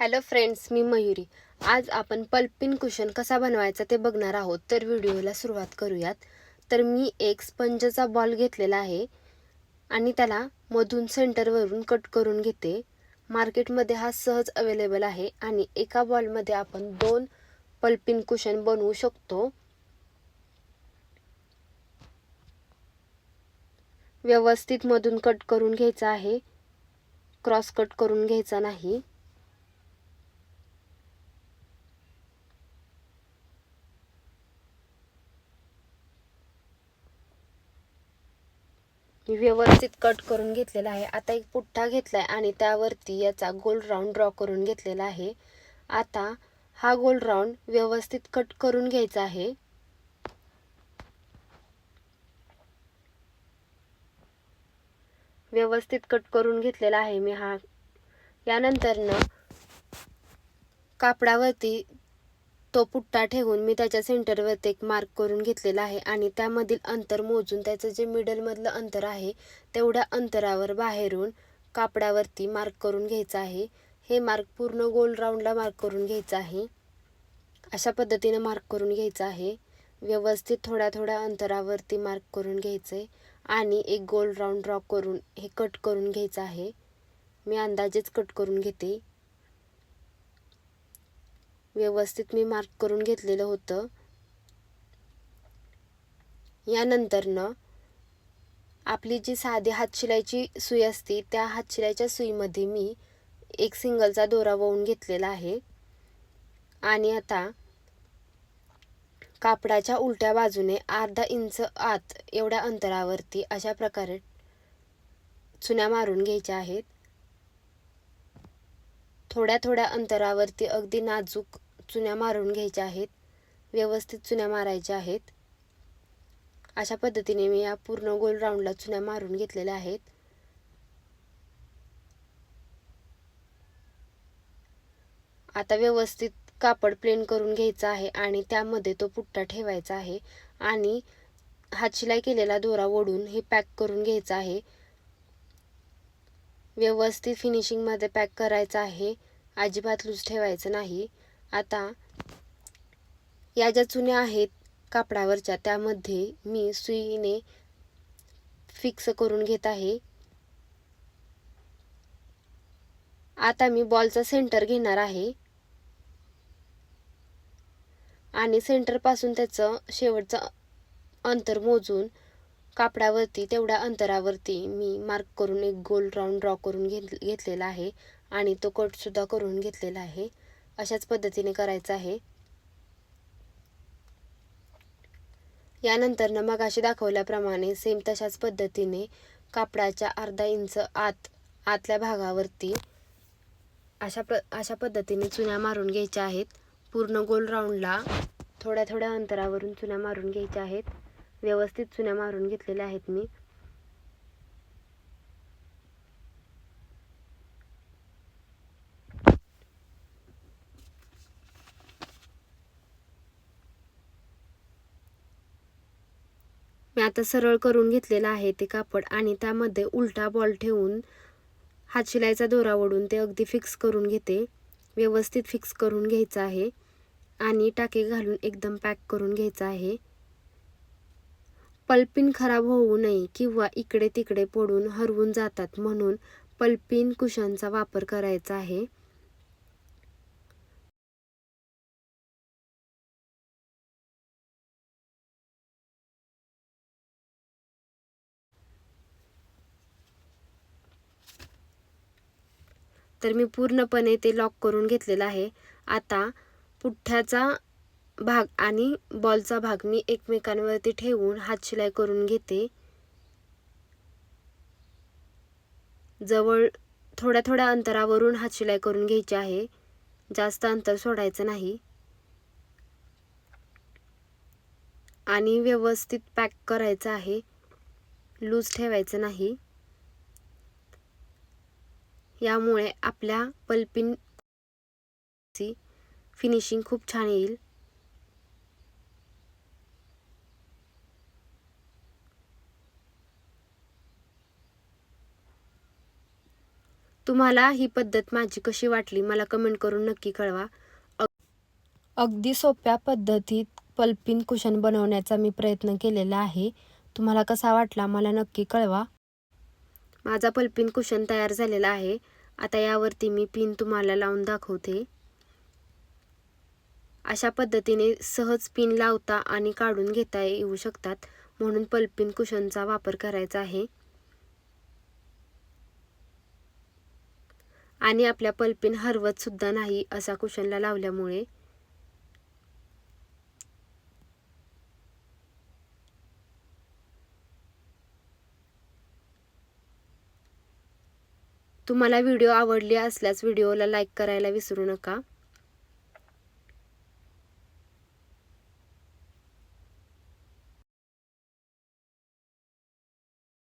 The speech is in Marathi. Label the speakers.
Speaker 1: हॅलो फ्रेंड्स मी मयुरी. आज आपण पल्पिन कुशन कसा बनवायचा ते बघणार आहोत. तर व्हिडिओला सुरुवात करूयात. तर मी एक स्पंजचा बॉल घेतलेला आहे आणि त्याला मधून सेंटरवरून कट करून घेते. मार्केटमध्ये हा सहज अवेलेबल आहे आणि एका बॉलमध्ये आपण दोन पल्पिन कुशन बनवू शकतो. व्यवस्थित मधून कट करून घ्यायचा आहे. क्रॉस कट करून घ्यायचा नाही. मी व्यवस्थित कट करून घेतलेला आहे. आता एक पुठ्ठा घेतला आहे आणि त्यावरती याचा गोल राऊंड ड्रॉ करून घेतलेला आहे. आता हा गोल राऊंड व्यवस्थित कट करून घ्यायचा आहे. व्यवस्थित कट करून घेतलेला आहे मी हा. यानंतरनं कापडावरती तो पुट्टा ठेवून मी त्याच्या सेंटरवरती एक मार्क करून घेतलेला आहे आणि त्यामधील अंतर मोजून त्याचं जे मिडलमधलं अंतर आहे तेवढ्या अंतरावर बाहेरून कापडावरती मार्क करून घ्यायचं आहे. हे मार्क पूर्ण गोल राऊंडला मार्क करून घ्यायचं आहे. अशा पद्धतीनं मार्क करून घ्यायचं आहे. व्यवस्थित थोड्या थोड्या अंतरावरती मार्क करून घ्यायचं आहे आणि एक गोल राऊंड ड्रॉ करून हे कट करून घ्यायचं आहे. मी अंदाजेच कट करून घेते. व्यवस्थित मी मार्क करून घेतलेलं होतं. यानंतरनं आपली जी साधी हातशिलाईची सुई असती त्या हातशिलाईच्या सुईमध्ये मी एक सिंगलचा दोरा वळून घेतलेला आहे. आणि आता कापडाच्या उलट्या बाजूने अर्धा इंच आत एवढ्या अंतरावरती अशा प्रकारे चुन्या मारून घ्यायच्या आहेत. थोड्या थोड्या अंतरावरती अगदी नाजूक चुन्या मारून घ्यायच्या आहेत. व्यवस्थित चुन्या मारायच्या आहेत. अशा पद्धतीने मी या पूर्ण गोल राऊंडला चुन्या मारून घेतलेल्या आहेत. आता व्यवस्थित कापड प्लेन करून घ्यायचं आहे आणि त्यामध्ये तो पुट्टा ठेवायचा आहे. आणि हातशिलाई केलेला दोरा ओढून हे पॅक करून घ्यायचं आहे. व्यवस्थित फिनिशिंगमध्ये पॅक करायचं आहे. अजिबात लूज ठेवायचं नाही. आता या ज्या चुन्या आहेत कापडावरच्या त्यामध्ये मी सुईने फिक्स करून घेत आहे. आता मी बॉलचा सेंटर घेणार आहे. आणि सेंटरपासून त्याचं शेवटचं अंतर मोजून कापडावरती तेवढ्या अंतरावरती मी मार्क करून एक गोल राऊंड ड्रॉ करून घेत घेतलेला आहे आणि तो कटसुद्धा करून घेतलेला आहे. अशाच पद्धतीने करायचं आहे. यानंतर मग अशी दाखवल्याप्रमाणे सेम तशाच पद्धतीने कापडाच्या अर्धा इंच आत आतल्या भागावरती अशा प अशा पद्धतीने चुन्या मारून घ्यायच्या आहेत. पूर्ण गोल राऊंडला थोड्या थोड्या अंतरावरून चुन्या मारून घ्यायच्या आहेत. व्यवस्थित चुन्या मारून घेतलेल्या आहेत मी. मी आता सरळ करून घेतलेलं आहे ते कापड आणि त्यामध्ये उलटा बॉल ठेवून हातशिलाईचा दोरा ओढून ते अगदी फिक्स करून घेते. व्यवस्थित फिक्स करून घ्यायचं आहे आणि टाके घालून एकदम पॅक करून घ्यायचं आहे. पल्पिन खराब होऊ नये किंवा इकडे तिकडे पडून हरवून जातात म्हणून पल्पिन कुशनचा वापर करायचा आहे. तर मी पूर्णपणे ते लॉक करून घेतलेलं आहे. आता पुठ्ठ्याचा भाग आणि बॉलचा भाग मी एकमेकांवरती ठेवून हातशिलाई करून घेते. जवळ थोड्या थोड्या अंतरावरून हातशिलाई करून घ्यायची आहे. जास्त अंतर सोडायचं नाही. आणि व्यवस्थित पॅक करायचं आहे. लूज ठेवायचं नाही. यामुळे आपल्या पल्पिन फिनिशिंग खूप छान येईल. तुम्हाला ही पद्धत माझी कशी वाटली मला कमेंट करून नक्की कळवा. अगदी सोप्या पद्धतीत पल्पिन कुशन बनवण्याचा मी प्रयत्न केलेला आहे. तुम्हाला कसा वाटला मला नक्की कळवा. माझा पल्पिन कुशन तयार झालेला आहे. आता यावरती मी पिन तुम्हाला लावून दाखवते. अशा पद्धतीने सहज पिन लावता आणि काढून घेता येऊ शकतात म्हणून पल्पिन कुशनचा वापर करायचा आहे. आणि आपल्या पल्पिन हरवत सुद्धा नाही असा कुशनला लावल्यामुळे. तुम्हाला व्हिडिओ आवडली असल्यास व्हिडिओला लाईक करायला विसरू नका.